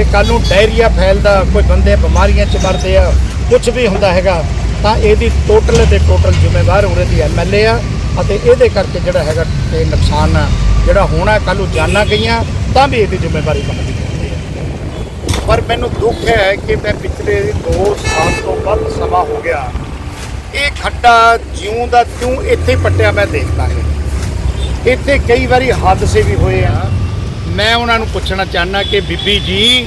ਜੇ ਕੱਲ ਨੂੰ ਡਾਇਰੀਆ ਫੈਲਦਾ ਕੋਈ ਬੰਦੇ ਬਿਮਾਰੀਆਂ ਚ ਮਰਦੇ ਆ ਕੁਝ ਵੀ ਹੁੰਦਾ ਹੈਗਾ ਤਾਂ ਇਹਦੀ ਟੋਟਲ ਤੇ ਟੋਟਲ ਜ਼ਿੰਮੇਵਾਰ ਉਰੇ ਦੀ ਐਮਐਲਏ ਆ ਅਤੇ ਇਹਦੇ ਕਰਕੇ ਜਿਹੜਾ ਹੈਗਾ ਤੇ ਨੁਕਸਾਨ ਆ, ਜਿਹੜਾ ਹੋਣਾ ਕੱਲ ਨੂੰ ਜਾਨਾਂ ਗਈਆਂ ਤਾਂ ਵੀ ਇਹਦੀ ਜ਼ਿੰਮੇਵਾਰੀ ਬਣਦੀ ਹੈ ਪਰ ਮੈਨੂੰ ਦੁੱਖ ਹੈ ਕਿ ਮੈਂ ਪਿਛਲੇ 2 ਸਾਲ ਤੋਂ ਵੱਧ ਸਮਾਂ ਹੋ ਗਿਆ ਇਹ ਖੱਡਾ ਜਿਉਂ ਦਾ ਤਿਉਂ ਇੱਥੇ ਪੱਟਿਆ ਮੈਂ ਦੇਖਦਾ ਹੈ ਇੱਥੇ ਕਈ ਵਾਰੀ ਹਾਦਸੇ ਵੀ ਹੋਏ ਆ ਮੈਂ ਉਹਨਾਂ ਨੂੰ ਪੁੱਛਣਾ ਚਾਹਨਾ ਕਿ ਬੀਬੀ ਜੀ,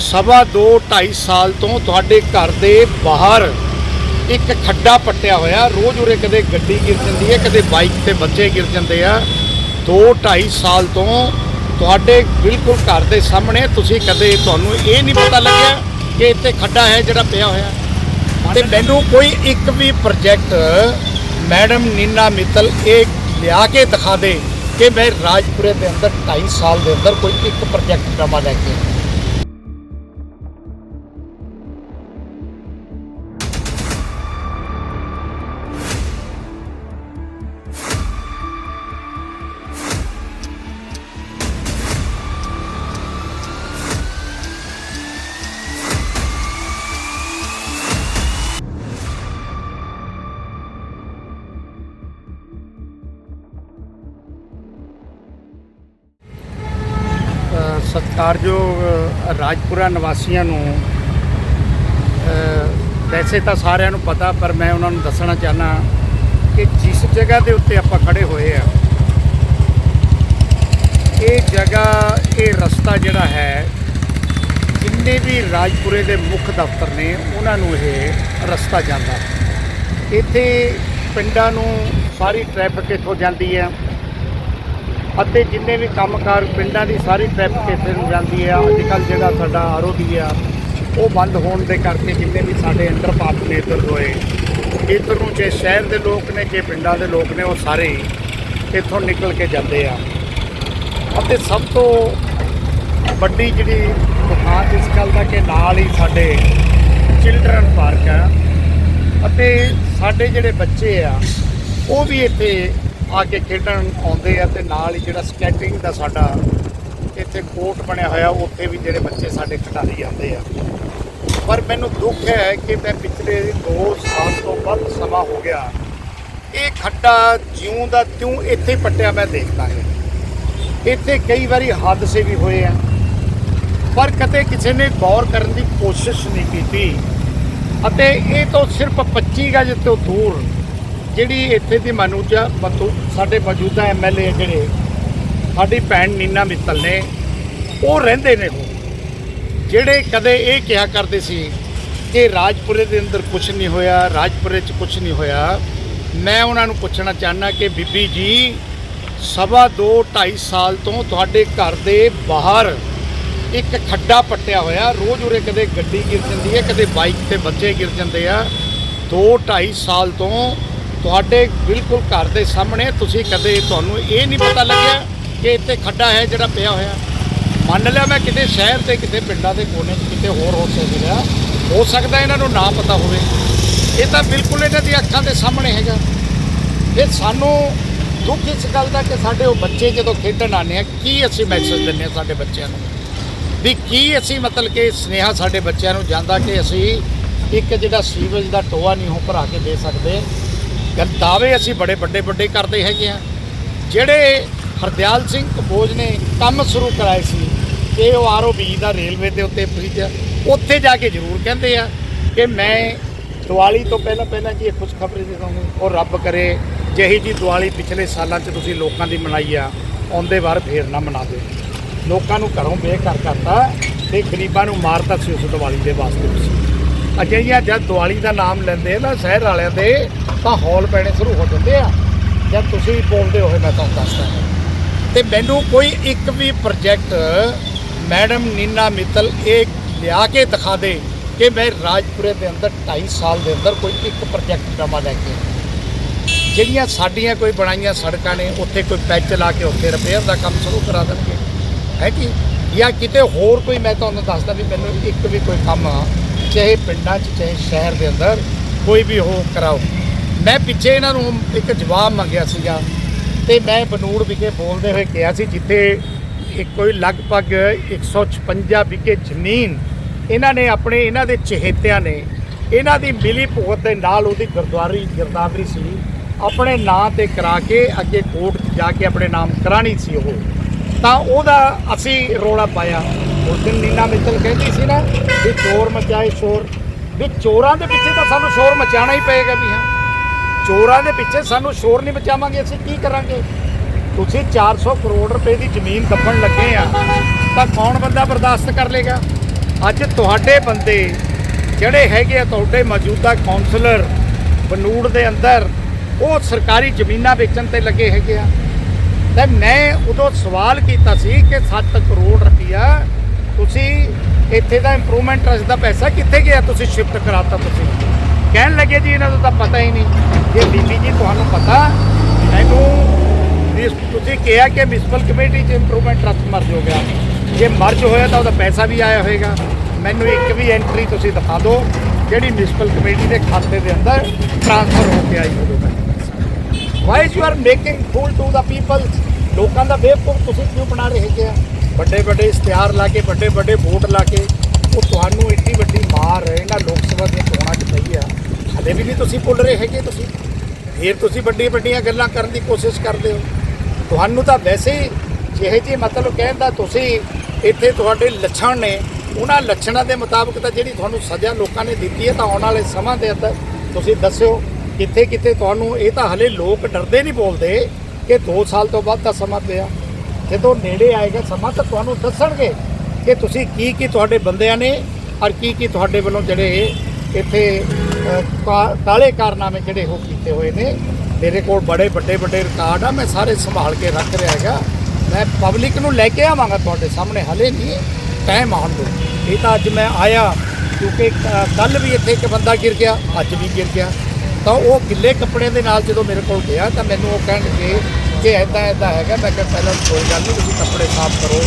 ਸਵਾ ਦੋ 2.5 ਸਾਲ ਤੋਂ ਤੁਹਾਡੇ ਘਰ ਦੇ ਬਾਹਰ ਇੱਕ ਖੱਡਾ ਪੱਟਿਆ ਹੋਇਆ, ਰੋਜ਼ ਉਰੇ ਕਦੇ ਗੱਡੀ ਗਿਰ ਜਾਂਦੀ ਹੈ, ਕਦੇ ਬਾਈਕ ਤੇ ਬੱਚੇ ਗਿਰ ਜਾਂਦੇ ਆ। 2 2.5 ਸਾਲ ਤੋਂ ਤੁਹਾਡੇ ਬਿਲਕੁਲ ਘਰ ਦੇ ਸਾਹਮਣੇ ਤੁਸੀਂ ਕਦੇ ਤੁਹਾਨੂੰ ਇਹ ਨਹੀਂ ਪਤਾ ਲੱਗਿਆ ਕਿ ਇੱਥੇ ਖੱਡਾ ਹੈ ਜਿਹੜਾ ਪਿਆ ਹੋਇਆ। ਤੇ ਮੈਨੂੰ ਕੋਈ ਇੱਕ ਵੀ ਪ੍ਰੋਜੈਕਟ ਮੈਡਮ ਨੀਨਾ ਮਿੱਤਲ ਇਹ ਲਿਆ ਕੇ ਦਿਖਾ ਦੇ। ਕਿ ਮੈਂ ਰਾਜਪੁਰੇ ਦੇ ਅੰਦਰ 2.5 ਸਾਲ ਦੇ ਅੰਦਰ ਕੋਈ ਇੱਕ ਪ੍ਰੋਜੈਕਟ ਨਵਾਂ ਲੈ ਕੇ ਸਤਿਕਾਰਯੋਗ ਰਾਜਪੁਰਾ ਨਿਵਾਸੀਆਂ ਨੂੰ ਵੈਸੇ ਤਾਂ ਸਾਰਿਆਂ ਨੂੰ ਪਤਾ, ਪਰ ਮੈਂ ਉਹਨਾਂ ਨੂੰ ਦੱਸਣਾ ਚਾਹਨਾ ਕਿ ਜਿਸ ਜਗ੍ਹਾ ਦੇ ਉੱਤੇ ਆਪਾਂ ਖੜੇ ਹੋਏ ਆ, ਇਹ ਜਗ੍ਹਾ, ਇਹ ਰਸਤਾ ਜਿਹੜਾ ਹੈ, ਜਿੰਨੇ ਵੀ ਰਾਜਪੁਰੇ ਦੇ ਮੁੱਖ ਦਫ਼ਤਰ ਨੇ, ਉਹਨਾਂ ਨੂੰ ਇਹ ਰਸਤਾ ਜਾਂਦਾ। ਇੱਥੇ ਪਿੰਡਾਂ ਨੂੰ ਸਾਰੀ ਟ੍ਰੈਫਿਕ ਇੱਥੋਂ ਜਾਂਦੀ ਹੈ ਅਤੇ ਜਿੰਨੇ ਵੀ ਕੰਮਕਾਰ ਪਿੰਡਾਂ ਦੀ ਸਾਰੀ ਟ੍ਰੈਫਿਕ ਇੱਥੇ ਨੂੰ ਜਾਂਦੀ ਹੈ ਅੱਜ ਕੱਲ੍ਹ ਜਿਹੜਾ ਸਾਡਾ ਆਰਓਬੀ ਆ, ਉਹ ਬੰਦ ਹੋਣ ਦੇ ਕਰਕੇ ਜਿੰਨੇ ਵੀ ਸਾਡੇ ਅੰਡਰਪਾਸ ਨੇ, ਇੱਧਰ ਹੋਏ, ਇੱਧਰ ਨੂੰ ਜੇ ਸ਼ਹਿਰ ਦੇ ਲੋਕ ਨੇ ਕਿ ਪਿੰਡਾਂ ਦੇ ਲੋਕ ਨੇ, ਉਹ ਸਾਰੇ ਇੱਥੋਂ ਨਿਕਲ ਕੇ ਜਾਂਦੇ ਆ। ਅਤੇ ਸਭ ਤੋਂ ਵੱਡੀ ਜਿਹੜੀ ਦੁਕਾਨ ਇਸ ਗੱਲ ਦਾ ਕਿ ਨਾਲ ਹੀ ਸਾਡੇ ਚਿਲਡਰਨ ਪਾਰਕ ਆ, ਅਤੇ ਸਾਡੇ ਜਿਹੜੇ ਬੱਚੇ ਆ, ਉਹ ਵੀ ਇੱਥੇ ਆ ਕੇ ਖੇਡਣ ਆਉਂਦੇ ਆ ਤੇ ਨਾਲ ਹੀ ਜਿਹੜਾ ਸਕੇਟਿੰਗ ਦਾ ਸਾਡਾ ਇੱਥੇ ਕੋਰਟ ਬਣਿਆ ਹੋਇਆ, ਉੱਥੇ ਵੀ ਜਿਹੜੇ ਬੱਚੇ ਸਾਡੇ ਖਿਡਾਰੀ ਆਉਂਦੇ ਆ। ਪਰ ਮੈਨੂੰ ਦੁੱਖ ਹੈ ਕਿ ਮੈਂ ਪਿਛਲੇ 2 ਸਾਲ ਤੋਂ ਵੱਧ ਸਮਾਂ ਹੋ ਗਿਆ। ਇਹ ਖੱਡਾ ਜਿਉਂ ਦਾ ਤਿਉਂ ਇੱਥੇ ਪੱਟਿਆ ਮੈਂ ਦੇਖਦਾ ਹੈ। ਇੱਥੇ ਕਈ ਵਾਰੀ ਹਾਦਸੇ ਵੀ ਹੋਏ ਆ। ਪਰ ਕਦੇ ਕਿਸੇ ਨੇ ਗੌਰ ਕਰਨ ਦੀ ਕੋਸ਼ਿਸ਼ ਨਹੀਂ ਕੀਤੀ। ਅਤੇ ਇਹ ਤੋਂ ਸਿਰਫ 25 ਗਜ ਤੋਂ ਦੂਰ ਜਿਹੜੀ ਇੱਥੇ ਦੀ ਮਨੂਜਾ ਮਤੂ ਸਾਡੇ ਮੌਜੂਦਾ ਐਮਐਲਏ ਜਿਹੜੇ, ਸਾਡੀ ਭੈਣ ਨੀਨਾ ਮਿੱਤਲ ਨੇ, ਉਹ ਰਹਿੰਦੇ ਨੇ ਜਿਹੜੇ ਕਦੇ ਇਹ ਕਿਹਾ ਕਰਦੇ ਸੀ ਕਿ ਰਾਜਪੁਰੇ ਦੇ ਅੰਦਰ ਕੁਝ ਨਹੀਂ ਹੋਇਆ, ਰਾਜਪੁਰੇ 'ਚ ਕੁਝ ਨਹੀਂ ਹੋਇਆ, ਮੈਂ ਉਹਨਾਂ ਨੂੰ ਪੁੱਛਣਾ ਚਾਹਨਾ ਕਿ ਬੀਬੀ ਜੀ, ਸਵਾ ਦੋ 2.5 ਸਾਲ ਤੋਂ ਤੁਹਾਡੇ ਘਰ ਦੇ ਬਾਹਰ ਇੱਕ ਖੱਡਾ ਪੱਟਿਆ ਹੋਇਆ, ਰੋਜ਼ ਉਰੇ ਕਦੇ ਗੱਡੀ ਗਿਰ ਜਾਂਦੀ ਹੈ, ਕਦੇ ਬਾਈਕ ਤੇ ਬੱਚੇ ਗਿਰ ਜਾਂਦੇ ਆ। 2 2.5 ਸਾਲ ਤੋਂ ਤੁਹਾਡੇ ਬਿਲਕੁਲ ਘਰ ਦੇ ਸਾਹਮਣੇ ਤੁਸੀਂ ਕਦੇ ਤੁਹਾਨੂੰ ਇਹ ਨਹੀਂ ਪਤਾ ਲੱਗਿਆ ਕਿ ਇੱਥੇ ਖੱਡਾ ਹੈ ਜਿਹੜਾ ਪਿਆ ਹੋਇਆ। ਮੰਨ ਲਿਆ ਮੈਂ ਕਿਤੇ ਸ਼ਹਿਰ ਤੇ, ਕਿਤੇ ਪਿੰਡਾਂ ਦੇ ਕੋਨੇ 'ਚ ਕਿਤੇ ਹੋਰ ਹੋ ਸਕਦਾ ਹੋ। ਸਕਦਾ ਇਹਨਾਂ ਨੂੰ ਨਾ ਪਤਾ ਹੋਵੇ। ਇਹ ਤਾਂ ਬਿਲਕੁਲ ਇਹਨਾਂ ਦੀ ਅੱਖਾਂ ਦੇ ਸਾਹਮਣੇ ਹੈਗਾ। ਇਹ ਸਾਨੂੰ ਦੁੱਖ ਇਸ ਗੱਲ ਦਾ ਕਿ ਸਾਡੇ ਉਹ ਬੱਚੇ ਜਦੋਂ ਖੇਡਣ ਆਉਂਦੇ ਆ, ਕੀ ਅਸੀਂ ਮੈਸੇਜ ਦਿੰਦੇ ਆ ਸਾਡੇ ਬੱਚਿਆਂ ਨੂੰ? ਵੀ ਕੀ ਅਸੀਂ ਮਤਲਬ ਕਿ ਸਨੇਹਾ ਸਾਡੇ ਬੱਚਿਆਂ ਨੂੰ ਜਾਂਦਾ ਕਿ ਅਸੀਂ ਇੱਕ ਜਿਹੜਾ ਸੀਵਰੇਜ ਦਾ ਟੋਆ ਨਹੀਂ ਉਹ ਭਰਾ ਕੇ ਦੇ ਸਕਦੇ? ਗੱਲ ਦਾਅਵੇ ਅਸੀਂ ਬੜੇ ਵੱਡੇ ਵੱਡੇ ਕਰਦੇ ਹੈਗੇ ਆ। ਜਿਹੜੇ ਹਰਦਿਆਲ ਸਿੰਘ ਕੰਬੋਜ ਨੇ ਕੰਮ ਸ਼ੁਰੂ ਕਰਾਏ ਸੀ ਕਿ ਉਹ ਆਰਓਬੀ ਦਾ ਰੇਲਵੇ ਦੇ ਉੱਤੇ ਬ੍ਰਿਜ ਉੱਥੇ ਜਾ ਕੇ ਜ਼ਰੂਰ ਕਹਿੰਦੇ ਆ ਕਿ ਮੈਂ ਦੀਵਾਲੀ ਤੋਂ ਪਹਿਲਾਂ ਪਹਿਲਾਂ ਜੀ ਇਹ ਖਬਰ ਦੇ ਦਊਂਗੀ ਔਰ ਰੱਬ ਕਰੇ ਜਿਹੀ ਜੀ ਦੀਵਾਲੀ ਪਿਛਲੇ ਸਾਲਾਂ 'ਚ ਤੁਸੀਂ ਲੋਕਾਂ ਦੀ ਮਨਾਈ ਆ, ਆਉਂਦੇ ਵਾਰ ਫੇਰ ਨਾ ਮਨਾਵੇ ਲੋਕਾਂ ਨੂੰ ਘਰੋਂ ਬੇਘਰ ਕਰਤਾ ਤੇ ਗਰੀਬਾਂ ਨੂੰ ਮਾਰਤਾ ਸੀ ਉਸ ਦੀਵਾਲੀ ਦੇ ਵਾਸਤੇ। ਤੁਸੀਂ ਅਜਿਹੀਆਂ ਜਦ ਦੀਵਾਲੀ ਦਾ ਨਾਮ ਲੈਂਦੇ ਨਾ ਸ਼ਹਿਰ ਵਾਲਿਆਂ ਦੇ, ਤਾਂ ਹੌਲ ਪੈਣੇ ਸ਼ੁਰੂ ਹੋ ਜਾਂਦੇ ਆ। ਜਦ ਤੁਸੀਂ ਬੋਲਦੇ ਹੋਏ ਮੈਂ ਤੁਹਾਨੂੰ ਦੱਸਦਾ। ਤੇ ਮੈਨੂੰ ਕੋਈ ਇੱਕ ਵੀ ਪ੍ਰੋਜੈਕਟ ਮੈਡਮ ਨੀਨਾ ਮਿੱਤਲ ਇਹ ਲਿਆ ਕੇ ਦਿਖਾ ਦੇ ਕਿ ਮੈਂ ਰਾਜਪੁਰੇ ਦੇ ਅੰਦਰ 2.5 ਸਾਲ ਦੇ ਅੰਦਰ ਕੋਈ ਇੱਕ ਪ੍ਰੋਜੈਕਟ ਨਵਾਂ ਲੈ ਕੇ ਜਿਹੜੀਆਂ ਸਾਡੀਆਂ ਕੋਈ ਬਣਾਈਆਂ ਸੜਕਾਂ ਨੇ, ਉੱਥੇ ਕੋਈ ਪੈਚ ਲਾ ਕੇ ਉੱਥੇ ਰਿਪੇਅਰ ਦਾ ਕੰਮ ਸ਼ੁਰੂ ਕਰਾ ਦੇਣਗੇ। ਹੈ ਕਿ? ਜਾਂ ਕਿਤੇ ਹੋਰ ਕੋਈ ਮੈਂ ਤੁਹਾਨੂੰ ਦੱਸਦਾ ਵੀ ਮੈਨੂੰ ਇੱਕ ਵੀ ਕੋਈ ਕੰਮ ਚਾਹੇ ਪਿੰਡਾਂ 'ਚ, ਚਾਹੇ ਸ਼ਹਿਰ ਦੇ ਅੰਦਰ ਕੋਈ ਵੀ ਹੋ ਕਰਾਓ। ਮੈਂ ਪਿੱਛੇ ਇਹਨਾਂ ਨੂੰ ਇੱਕ ਜਵਾਬ ਮੰਗਿਆ ਸੀਗਾ ਤੇ ਮੈਂ ਬਨੂੜ ਵਿਖੇ ਬੋਲਦੇ ਹੋਏ ਕਿਹਾ ਸੀ, ਜਿੱਥੇ ਇੱਕ ਕੋਈ ਲਗਭਗ 156 ਵਿਗੇ ਜ਼ਮੀਨ ਇਹਨਾਂ ਨੇ ਆਪਣੇ ਇਹਨਾਂ ਦੇ ਚਹੇਤਿਆਂ ਨੇ, ਇਹਨਾਂ ਦੀ ਮਿਲੀ ਭੁਗਤ ਦੇ ਨਾਲ ਉਹਦੀ ਗੁਰਦੁਆਰੀ ਗਿਰਦਾਵਰੀ ਸੀ, ਆਪਣੇ ਨਾਂ ਤੇ ਕਰਾ ਕੇ ਅੱਗੇ ਕੋਰਟ 'ਚ ਜਾ ਕੇ ਆਪਣੇ ਨਾਮ ਕਰਾਣੀ ਸੀ ਉਹ। ਤਾਂ ਉਹਦਾ ਅਸੀਂ ਰੋਲਾ ਪਾਇਆ। ਉਸ ਦਿਨ ਨੀਨਾ ਮਿੱਤਲ ਕਹਿੰਦੀ ਸੀ ਨਾ ਵੀ ਚੋਰ ਮਚਾਏ ਸ਼ੋਰ। ਵੀ ਚੋਰਾਂ ਦੇ ਪਿੱਛੇ ਤਾਂ ਸਾਨੂੰ ਸ਼ੋਰ ਮਚਾਉਣਾ ਹੀ ਪਏਗਾ ਵੀ ਹਾਂ। ਚੋਰਾਂ ਦੇ ਪਿੱਛੇ ਸਾਨੂੰ ਸ਼ੋਰ ਨਹੀਂ ਮਚਾਵਾਂਗੇ, ਅਸੀਂ ਕੀ ਕਰਾਂਗੇ? ਤੁਸੀਂ 400 ਕਰੋੜ ਰੁਪਏ ਦੀ ਜ਼ਮੀਨ ਦੱਬਣ ਲੱਗੇ ਆ, ਤਾਂ ਕੌਣ ਬੰਦਾ ਬਰਦਾਸ਼ਤ ਕਰ ਲੇਗਾ? ਅੱਜ ਤੁਹਾਡੇ ਬੰਦੇ ਜਿਹੜੇ ਹੈਗੇ ਆ, ਤੁਹਾਡੇ ਮੌਜੂਦਾ ਕਾਉਂਸਲਰ ਬਨੂੜ ਦੇ ਅੰਦਰ, ਉਹ ਸਰਕਾਰੀ ਜ਼ਮੀਨਾਂ ਵੇਚਣ ਤੇ ਲੱਗੇ ਹੈਗੇ ਆ। ਤੇ ਮੈਂ ਉਦੋਂ ਸਵਾਲ ਕੀਤਾ ਸੀ ਕਿ 7 ਕਰੋੜ ਰੁਪਇਆ ਤੁਸੀਂ ਇੱਥੇ ਦਾ ਇੰਪਰੂਵਮੈਂਟ ਟਰਸਟ ਦਾ ਪੈਸਾ ਕਿੱਥੇ ਗਿਆ ਤੁਸੀਂ ਸ਼ਿਫਟ ਕਰਾਤਾ ਤੁਸੀਂ? ਕਹਿਣ ਲੱਗੇ ਜੀ ਇਹਨਾਂ ਨੂੰ ਤਾਂ ਪਤਾ ਹੀ ਨਹੀਂ। ਜੇ ਬੀਬੀ ਜੀ ਤੁਹਾਨੂੰ ਪਤਾ, ਮੈਨੂੰ ਵੀ ਤੁਸੀਂ ਕਿਹਾ ਕਿ ਮਿਊਨਿਸਪਲ ਕਮੇਟੀ 'ਚ ਇੰਪਰੂਵਮੈਂਟ ਟਰਸਟ ਮਰਜ ਹੋ ਗਿਆ ਜੇ ਮਰਜ ਹੋਇਆ ਤਾਂ ਉਹਦਾ ਪੈਸਾ ਵੀ ਆਇਆ ਹੋਵੇਗਾ ਮੈਨੂੰ ਇੱਕ ਵੀ ਐਂਟਰੀ ਤੁਸੀਂ ਦਿਖਾ ਦਿਓ, ਜਿਹੜੀ ਮਿਊਨਿਸਪਲ ਕਮੇਟੀ ਦੇ ਖਾਤੇ ਦੇ ਅੰਦਰ ਟ੍ਰਾਂਸਫਰ ਹੋ ਕੇ ਆਈ ਹੋਵੇ। Why you are making fool to the people ਲੋਕਾਂ ਦਾ ਬੇਵਕੂਫ ਤੁਸੀਂ ਕਿਉਂ ਬਣਾ ਰਹੇ ਹੈਗੇ ਆ? ਵੱਡੇ ਵੱਡੇ ਇਸ਼ਤਿਹਾਰ ਲਾ ਕੇ ਵੱਡੇ ਵੱਡੇ ਵੋਟ ਲਾ ਕੇ, ਉਹ ਤੁਹਾਨੂੰ ਇੱਡੀ ਵੱਡੀ ਮਾਰ ਇਹਨਾਂ ਲੋਕ ਸਭਾ ਦੀਆਂ ਚੋਣਾਂ 'ਚ ਪਈ ਆ। ਹਲੇ ਵੀ ਨਹੀਂ ਤੁਸੀਂ ਭੁੱਲ ਰਹੇ ਹੈਗੇ ਤੁਸੀਂ। ਫਿਰ ਤੁਸੀਂ ਵੱਡੀਆਂ ਵੱਡੀਆਂ ਗੱਲਾਂ ਕਰਨ ਦੀ ਕੋਸ਼ਿਸ਼ ਕਰਦੇ ਹੋ। ਤੁਹਾਨੂੰ ਤਾਂ ਵੈਸੇ ਹੀ ਜਿਹੇ ਜੀ ਮਤਲਬ ਕਹਿਣ ਦਾ ਤੁਸੀਂ ਇੱਥੇ ਤੁਹਾਡੇ ਲੱਛਣ ਨੇ, ਉਹਨਾਂ ਲੱਛਣਾਂ ਦੇ ਮੁਤਾਬਕ ਤਾਂ ਜਿਹੜੀ ਤੁਹਾਨੂੰ ਸਜ਼ਾ ਲੋਕਾਂ ਨੇ ਦਿੱਤੀ ਹੈ, ਤਾਂ ਆਉਣ ਵਾਲੇ ਸਮਾਂ ਦੇ ਅੰਦਰ ਤੁਸੀਂ ਦੱਸਿਓ ਕਿੱਥੇ ਕਿੱਥੇ ਤੁਹਾਨੂੰ, ਇਹ ਤਾਂ ਹਲੇ ਲੋਕ ਡਰਦੇ ਨਹੀਂ ਬੋਲਦੇ ਕਿ 2 ਸਾਲ ਤੋਂ ਬਾਅਦ ਦਾ ਸਮਾਂ ਪਿਆ। ਜਦੋਂ ਨੇੜੇ ਆਏਗਾ ਸਮਾਂ ਤਾਂ ਤੁਹਾਨੂੰ ਦੱਸਣਗੇ ਕਿ ਤੁਸੀਂ ਕੀ ਕੀ ਤੁਹਾਡੇ ਬੰਦਿਆਂ ਨੇ ਔਰ ਕੀ ਕੀ ਤੁਹਾਡੇ ਵੱਲੋਂ ਜਿਹੜੇ ਇੱਥੇ ਕਾ- ਕਾਲੇ ਕਾਰਨਾਮੇ ਜਿਹੜੇ ਉਹ ਕੀਤੇ ਹੋਏ ਨੇ। ਮੇਰੇ ਕੋਲ ਬੜੇ ਵੱਡੇ ਵੱਡੇ ਰਿਕਾਰਡ ਆ, ਮੈਂ ਸਾਰੇ ਸੰਭਾਲ ਕੇ ਰੱਖ ਰਿਹਾ ਹੈਗਾ। ਮੈਂ ਪਬਲਿਕ ਨੂੰ ਲੈ ਕੇ ਆਵਾਂਗਾ ਤੁਹਾਡੇ ਸਾਹਮਣੇ, ਹਲੇ ਨਹੀਂ ਟਾਈਮ ਆਉਣ ਦਿਓ। ਇਹ ਤਾਂ ਅੱਜ ਮੈਂ ਆਇਆ, ਕਿਉਂਕਿ ਕੱਲ ਵੀ ਇੱਥੇ ਇੱਕ ਬੰਦਾ ਗਿਰ ਗਿਆ, ਅੱਜ ਵੀ ਗਿਰ ਗਿਆ। ਤਾਂ ਉਹ ਗਿੱਲੇ ਕੱਪੜੇ ਦੇ ਨਾਲ ਜਦੋਂ ਮੇਰੇ ਕੋਲ ਗਿਆ, ਤਾਂ ਮੈਨੂੰ ਉਹ ਕਹਿਣਗੇ ਕਿ ਐਦਾਂ ਐਦਾਂ ਹੈਗਾ ਮੈਂ ਕਿਹਾ ਪਹਿਲਾਂ ਕੋਈ ਗੱਲ ਨਹੀਂ ਤੁਸੀਂ ਕੱਪੜੇ ਸਾਫ਼ ਕਰੋ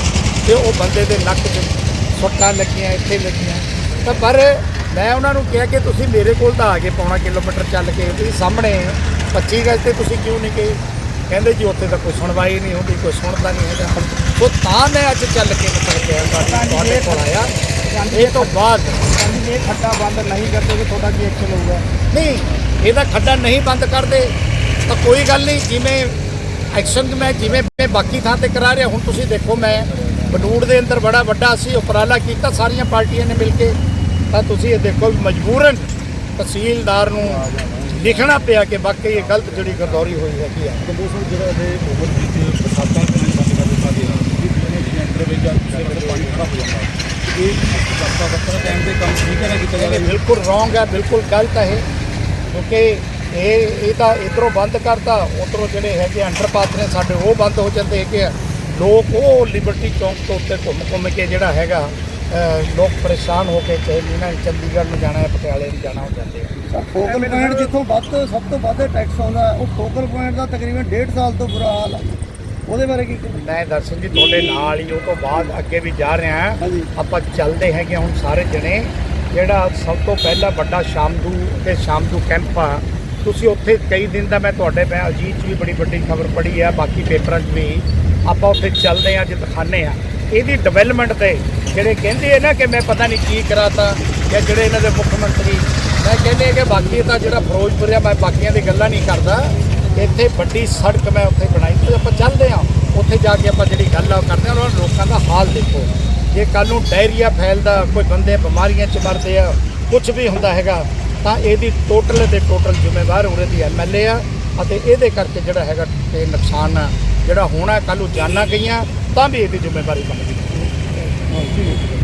ਤੇ ਉਹ ਬੰਦੇ ਦੇ ਨੱਕ 'ਚ ਸੁੱਟਾਂ ਲੱਗੀਆਂ ਇੱਥੇ ਲੱਗੀਆਂ। ਤਾਂ ਪਰ ਮੈਂ ਉਹਨਾਂ ਨੂੰ ਕਿਹਾ ਕਿ ਤੁਸੀਂ ਮੇਰੇ ਕੋਲ ਤਾਂ ਆ ਗਏ ਪੌਣਾ ਕਿਲੋਮੀਟਰ ਚੱਲ ਕੇ ਤੁਸੀਂ ਸਾਹਮਣੇ 25 ਗਜ ਤੇ ਤੁਸੀਂ ਕਿਉਂ ਨਹੀਂ ਗਏ? ਕਹਿੰਦੇ ਜੀ ਉੱਥੇ ਤਾਂ ਕੋਈ ਸੁਣਵਾਈ ਨਹੀਂ ਹੁੰਦੀ ਕੋਈ ਸੁਣਦਾ ਨਹੀਂ ਹੈਗਾ। ਉਹ ਤਾਂ ਮੈਂ ਅੱਜ ਚੱਲ ਕੇ ਨਿਕਲ ਕੇ ਆਇਆ ਤੁਹਾਡੇ ਤੁਹਾਡੇ ਕੋਲ ਆਇਆ। ਇਹ ਤੋਂ ਬਾਅਦ ਕਹਿੰਦੀ ਇਹ ਖੱਡਾ ਬੰਦ ਨਹੀਂ ਕਰਦੇ ਕਿ ਤੁਹਾਡਾ ਕੀ ਐਕਸ਼ਨ ਹੋਊਗਾ? ਨਹੀਂ ਇਹਦਾ ਖੱਡਾ ਨਹੀਂ ਬੰਦ ਕਰਦੇ ਤਾਂ ਕੋਈ ਗੱਲ ਨਹੀਂ ਜਿਵੇਂ ਐਕਸ਼ਨ ਮੈਂ ਜਿਵੇਂ ਮੈਂ ਬਾਕੀ ਥਾਂ ਤੇ ਕਰਾ ਰਿਹਾ ਹੁਣ ਤੁਸੀਂ ਦੇਖੋ ਮੈਂ ਬਨੂੜ ਦੇ ਅੰਦਰ ਬੜਾ ਵੱਡਾ ਸੀ ਉਪਰਾਲਾ ਕੀਤਾ ਸਾਰੀਆਂ ਪਾਰਟੀਆਂ ਨੇ ਮਿਲ ਕੇ। ਤਾਂ ਤੁਸੀਂ ਇਹ ਦੇਖੋ ਵੀ ਮਜਬੂਰਨ ਤਹਿਸੀਲਦਾਰ ਨੂੰ ਲਿਖਣਾ ਪਿਆ ਕਿ ਵਾਕਈ ਇਹ ਗਲਤ ਜਿਹੜੀ ਗਰਦੌਰੀ ਹੋਈ ਹੈਗੀ ਆ। ਕੰਬੋਸਰ ਜਿਹੜਾ ਦੇ ਓਵਰ ਵਿੱਚ ਬਰਸਾਤਾਂ ਦੇ ਨਾਲ ਬੰਦ ਕਰ ਦਿੱਤਾ ਗਿਆ ਕਿ ਜਿਹਨੇ ਜਿਹਨੇ ਅੰਦਰ ਵਿੱਚ ਜਾਂ ਦੂਸਰੇ ਪਾਸੇ ਪਾਣੀ ਖੜਾ ਹੋ ਜਾਂਦਾ। ਇਹ ਦਸਤਾ ਦਸਤਾ ਟਾਈਮ ਦੇ ਕੰਮ ਠੀਕ ਹੈ ਨਾ ਕੀਤਾ ਇਹ ਜਾਵੇ ਬਿਲਕੁਲ ਰੋਂਗ ਹੈ ਬਿਲਕੁਲ ਗਲਤ ਹੈ ਕਿਉਂਕਿ ਇਹ ਇਹ ਤਾਂ ਇਧਰੋਂ ਬੰਦ ਕਰਤਾ ਉਧਰੋਂ ਜਿਹੜੇ ਹੈਗੇ ਅੰਡਰਪਾਸ ਨੇ ਸਾਡੇ ਉਹ ਬੰਦ ਹੋ ਜਾਂਦੇ ਹੈਗੇ ਆ। ਲੋਕ ਉਹ ਲਿਬਰਟੀ ਚੌਂਕ ਤੋਂ ਉੱਤੇ ਘੁੰਮ ਘੁੰਮ ਕੇ ਜਿਹੜਾ ਹੈਗਾ ਲੋਕ ਪਰੇਸ਼ਾਨ ਹੋ ਕੇ ਚਾਹੇ ਇਹਨਾਂ ਨੇ ਚੰਡੀਗੜ੍ਹ ਨੂੰ ਜਾਣਾ ਹੈ ਪਟਿਆਲੇ ਨੂੰ ਜਾਣਾ ਉਹ ਜਾਂਦੇ ਆ। ਫੋਕਲ ਪੁਆਇੰਟ ਜਿੱਥੋਂ ਵੱਧ ਸਭ ਤੋਂ ਵੱਧ ਟੈਕਸ ਆਉਂਦਾ ਉਹ ਫੋਕਲ ਪੁਆਇੰਟ ਦਾ ਤਕਰੀਬਨ 1.5 ਸਾਲ ਤੋਂ ਬੁਰਾ ਹਾਲ ਹੈ ਉਹਦੇ ਬਾਰੇ ਕੀ? ਮੈਂ ਦਰਸ਼ਨ ਜੀ ਤੁਹਾਡੇ ਨਾਲ ਹੀ ਉਹ ਤੋਂ ਬਾਅਦ ਅੱਗੇ ਵੀ ਜਾ ਰਹੇ ਹਾਂ। ਹਾਂਜੀ। ਆਪਾਂ ਚੱਲਦੇ ਹੈਗੇ ਹੁਣ ਸਾਰੇ ਜਣੇ। ਜਿਹੜਾ ਸਭ ਤੋਂ ਪਹਿਲਾ ਵੱਡਾ ਸ਼ਾਮਦੂ ਤੇ ਸ਼ਾਮਦੂ ਕੈਂਪ ਆ ਤੁਸੀਂ ਉੱਥੇ ਕਈ ਦਿਨ ਦਾ ਮੈਂ ਤੁਹਾਡੇ, ਮੈਂ ਅਜੀਤ 'ਚ ਵੀ ਬੜੀ ਵੱਡੀ ਖਬਰ ਪੜ੍ਹੀ ਆ, ਬਾਕੀ ਪੇਪਰਾਂ 'ਚ ਵੀ। ਆਪਾਂ ਉੱਥੇ ਚੱਲਦੇ ਆ ਅੱਜ ਦਿਖਾਣੇ ਆ ਇਹਦੀ ਡਿਵੈਲਪਮੈਂਟ ਤੇ ਜਿਹੜੇ ਕਹਿੰਦੇ ਆ ਨਾ ਕਿ ਮੈਂ ਪਤਾ ਨਹੀਂ ਕੀ ਕਰਾਤਾ ਜਾਂ ਜਿਹੜੇ ਇਹਨਾਂ ਦੇ ਮੁੱਖ ਮੰਤਰੀ, ਮੈਂ ਕਹਿੰਦੇ ਆ ਕਿ ਬਾਕੀ ਤਾਂ ਜਿਹੜਾ ਫਿਰੋਜ਼ਪੁਰ ਆ, ਮੈਂ ਬਾਕੀਆਂ ਦੀ ਗੱਲਾਂ ਨਹੀਂ ਕਰਦਾ। ਇੱਥੇ ਵੱਡੀ ਸੜਕ ਮੈਂ ਉੱਥੇ ਬਣਾਈ। ਤੇ ਆਪਾਂ ਚੱਲਦੇ ਆ ਉੱਥੇ ਜਾ ਕੇ ਆਪਾਂ ਜਿਹੜੀ ਗੱਲ ਆ ਉਹ ਕਰਦੇ ਆ ਉਹਨਾਂ ਲੋਕਾਂ ਦਾ ਹਾਲ ਦੇਖੋ। ਜੇ ਕੱਲ ਨੂੰ ਡਾਇਰੀਆ ਫੈਲਦਾ, ਕੋਈ ਬੰਦੇ ਬਿਮਾਰੀਆਂ ਚ ਮਰਦੇ ਆ ਕੁਝ ਵੀ ਹੁੰਦਾ ਹੈਗਾ ਤਾਂ ਇਹਦੀ ਟੋਟਲ ਤੇ ਟੋਟਲ ਜ਼ਿੰਮੇਵਾਰ ਉਰੇ ਦੀ ਐਮਐਲਏ ਆ ਅਤੇ ਇਹਦੇ ਕਰਕੇ ਜਿਹੜਾ ਹੈਗਾ ਤੇ ਨੁਕਸਾਨ ਜਿਹੜਾ ਹੋਣਾ ਕੱਲ ਨੂੰ ਜਾਨਾਂ ਗਈਆਂ, ਤਾਂ ਵੀ ਇਹਦੀ ਜ਼ਿੰਮੇਵਾਰੀ ਬਣਦੀ ਹੈ।